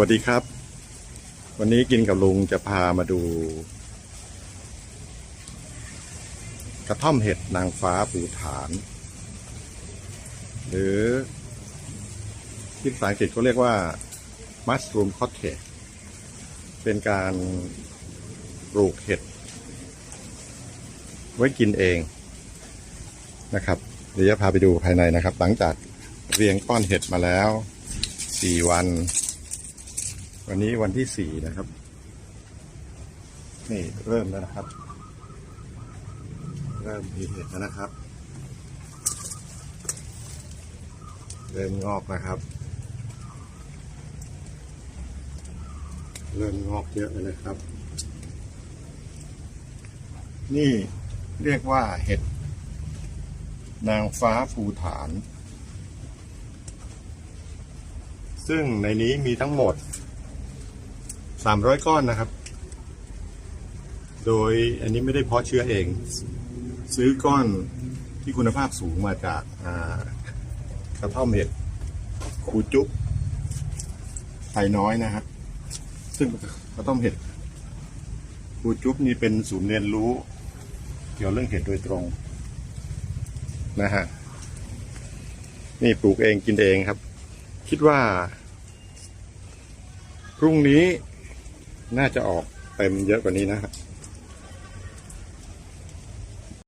วัสดีครับ วันนี้กินกับลุงจะพามาดู กระท่อมเห็ดนางฟ้าปูฐาน หรือที่ภาษาอังกฤษเขาเรียกว่า mushroom cottage เป็นการปลูกเห็ด ไว้กินเองนะครับ เดี๋ยวจะพาไปดูภายในนะครับ หลังจากเรียงก้อนเห็ดมาแล้วสี่วัน วันนี้วันที่สี่นะครับ นี่เริ่มแล้วนะครับ เริ่มมีเห็ดแล้วนะครับ เริ่มงอกนะครับ เริ่มงอกเยอะเลยนะครับ นี่เรียกว่าเห็ด นางฟ้าภูฐาน ซึ่งในนี้มีทั้งหมด 300ก้อนนะครับ โดยอันนี้ไม่ได้เพาะเชื้อเอง ซื้อก้อนที่คุณภาพสูงมาจากกระท่อมเห็ดคูจุ๊บไทน้อยนะครับ ซึ่งกระท่อมเห็ดคูจุ๊บนี่เป็นศูนย์เรียนรู้ เกี่ยวเรื่องเห็ดโดยตรงนะฮะนี่ปลูกเองกินเองครับ คิดว่า พรุ่งนี้ น่าจะออกเต็มเยอะกว่านี้นะครับ